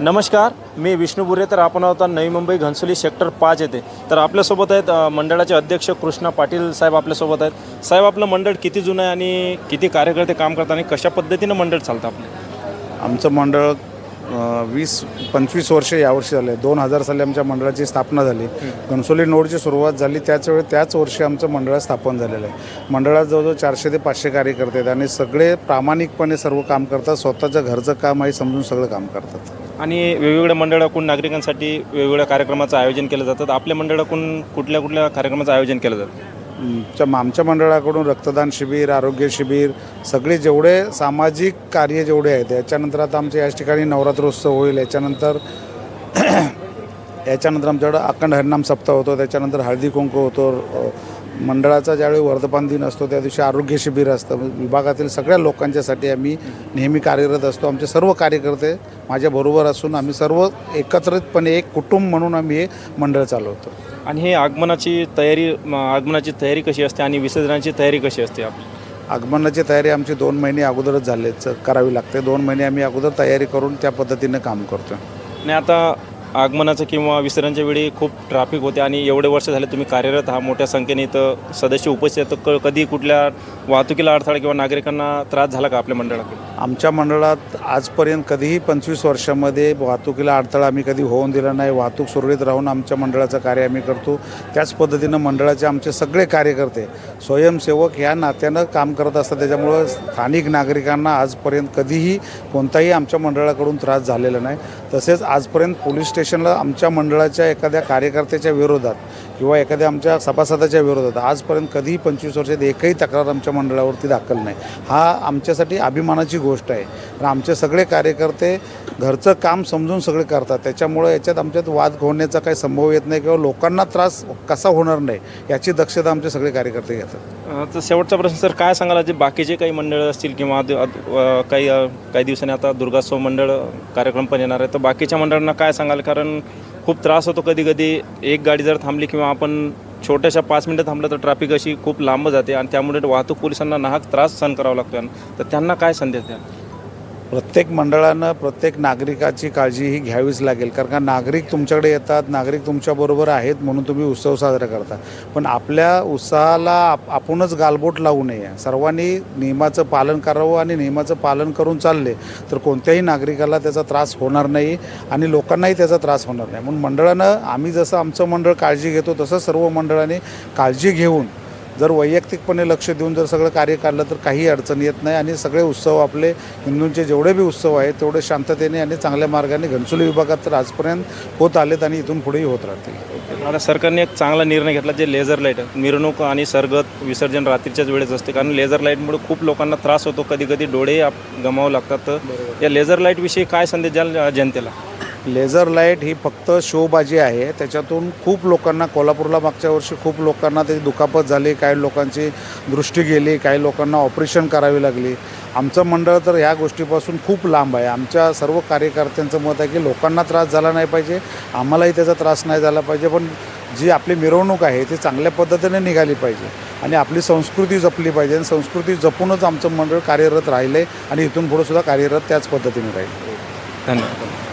नमस्कार मी विष्णू बुरे तर आपण आहोत नवी मुंबई घनसोली सेक्टर पाच येथे. तर आपल्यासोबत आहेत मंडळाचे अध्यक्ष कृष्णा पाटील साहेब आपल्यासोबत आहेत. साहेब आपलं मंडळ किती जुनं आहे आणि किती कार्यकर्ते काम करतात आणि कशा पद्धतीनं मंडळ चालतं आपलं? आमचं मंडळ वीस पंचवीस वर्ष यावर्षी झाले. दोन हजार साली आमच्या मंडळाची स्थापना झाली. घनसोली नोडची सुरुवात झाली. त्याच वेळी त्याच वर्षी आमचं मंडळ स्थापन झालेलं आहे. मंडळात जवळजवळ चारशे ते पाचशे कार्यकर्ते आहेत आणि सगळे प्रामाणिकपणे सर्व काम करतात. स्वतःचं घरचं काम आहे समजून सगळं काम करतात. आणि वेगवेगळ्या मंडळाकडून नागरिकांसाठी वेगवेगळ्या कार्यक्रमाचं आयोजन केलं जातं. तर आपल्या मंडळाकडून कुठल्या कुठल्या कार्यक्रमाचं आयोजन केलं जातं? च्या आमच्या मंडळाकडून रक्तदान शिबिर आरोग्य शिबिर सगळे जेवढे सामाजिक कार्य जेवढे आहेत याच्यानंतर आता आमच्या याच ठिकाणी नवरात्रोत्सव होईल याच्यानंतर याच्यानंतर आमच्याकडं अखंड हरिनाम सप्ताह होतो त्याच्यानंतर हळदी कुंकू होतो मंडळाचा ज्यावेळी वर्धमान दिन असतो त्या दिवशी आरोग्य शिबिर असतं. विभागातील सगळ्या लोकांच्यासाठी आम्ही नेहमी कार्यरत असतो. आमचे सर्व कार्यकर्ते माझ्याबरोबर असून आम्ही सर्व एकत्रितपणे एक कुटुंब म्हणून आम्ही हे मंडळ चालवतो. आणि हे आगमनाची तयारी आगमनाची तयारी कशी असते आणि विसर्जनाची तयारी कशी असते आपली आगमनाची तयारी आमची दोन महिने अगोदरच झाले करावी लागते. दोन महिने आम्ही अगोदर तयारी करून त्या पद्धतीने काम करतो आणि आता आगमनाचं किंवा विसर्जनच्या वेळी खूप ट्रॅफिक होते आणि एवढे वर्ष झाले तुम्ही कार्यरत हा मोठ्या संख्येने इथं सदस्य उपस्थित आहेत. क कधी कुठल्या वाहतुकीला अडथळा किंवा नागरिकांना त्रास झाला का आपल्या मंडळाकडे आमच्या मंडळात आजपर्यंत कधीही पंचवीस वर्षामध्ये वाहतुकीला अडथळा आम्ही कधी होऊन दिला नाही. वाहतूक सुरळीत राहून आमच्या मंडळाचं कार्य आम्ही करतो. त्याच पद्धतीनं मंडळाचे आमचे सगळे कार्यकर्ते स्वयंसेवक ह्या नात्यानं काम करत असतात. त्याच्यामुळं स्थानिक नागरिकांना आजपर्यंत कधीही कोणताही आमच्या मंडळाकडून त्रास झालेला नाही. तसेच आजपर्यंत पोलीस स्टेशनला आमच्या मंडळाच्या एखाद्या कार्यकर्त्याच्या विरोधात किंवा एखाद्या आमच्या सभासदाच्या विरोधात आजपर्यंत कधीही पंचवीस वर्षात एकही तक्रार आमच्या मंडळावरती दाखल नाही. हा आमच्यासाठी अभिमानाची गोष्ट आहे. कारण आमचे सगळे कार्यकर्ते घरचं काम समजून सगळे करतात. त्याच्यामुळं याच्यात आमच्यात वाद होण्याचा काही संभव येत नाही किंवा लोकांना त्रास कसा होणार नाही याची दक्षता आमचे सगळे कार्यकर्ते घेतात. तर शेवटचा प्रश्न सर काय सांगाल? जे बाकीचे काही मंडळं असतील किंवा काही काही दिवसांनी आता दुर्गास्तव मंडळ कार्यक्रम पण येणार आहे. तर बाकीच्या मंडळांना काय सांगाल? कारण खूप त्रास होतो कधी कधी एक गाडी जर थांबली किंवा आपण छोट्याशा पाच मिनटं थांबलं तर ट्रॅफिक अशी खूप लांब जाते आणि त्यामुळे वाहतूक पोलिसांना नाहक त्रास सहन करावा लागतो. तर त्यांना काय संदेश द्या प्रत्येक मंडळानं प्रत्येक नागरिकाची काळजी ही घ्यावीच लागेल. कारण का नागरिक तुमच्याकडे येतात नागरिक तुमच्याबरोबर आहेत म्हणून तुम्ही उत्सव साजरा करता. पण आपल्या उत्साहाला आप आपणच गालबोट लावू नये. सर्वांनी नियमाचं पालन करावं आणि नियमाचं पालन करून चालले तर कोणत्याही नागरिकाला त्याचा त्रास होणार नाही आणि लोकांनाही त्याचा त्रास होणार नाही. म्हणून मंडळानं आम्ही जसं आमचं मंडळ काळजी घेतो तसं सर्व मंडळाने काळजी घेऊन जर वैयक्तिकपणे लक्ष देऊन जर सगळं कार्य काढलं तर काही अडचण येत नाही आणि सगळे उत्सव आपले हिंदूंचे जेवढे बी उत्सव आहेत तेवढे शांततेने आणि चांगल्या मार्गाने घनसोली विभागात तर आजपर्यंत होत आलेत आणि इथून पुढेही होत राहतील. आता सरकारने एक चांगला निर्णय घेतला जे लेझर लाइट मिरवणूक आणि सरगत विसर्जन रात्रीच्याच वेळेस असते. कारण लेझर लाईटमुळे खूप लोकांना त्रास होतो. कधी कधी डोळे गमावं लागतात. तर या लेझर लाईटविषयी काय संदेश द्याल जनतेला? लेझर लाइट ही फक्त शोबाजी आहे. त्याच्यातून खूप लोकांना कोल्हापूरला मागच्या वर्षी खूप लोकांना त्याची दुखापत झाली काही लोकांची दृष्टी गेली काही लोकांना ऑपरेशन करावी लागली. आमचं मंडळ तर ह्या गोष्टीपासून खूप लांब आहे. आमच्या सर्व कार्यकर्त्यांचं मत आहे की लोकांना त्रास झाला नाही पाहिजे आम्हालाही त्याचा त्रास नाही झाला पाहिजे पण जी आपली मिरवणूक आहे ती चांगल्या पद्धतीने निघाली पाहिजे आणि आपली संस्कृती जपली पाहिजे आणि संस्कृती जपूनच आमचं मंडळ कार्यरत राहिलं आहे आणि इथून पुढंसुद्धा कार्यरत त्याच पद्धतीने राहील. धन्यवाद.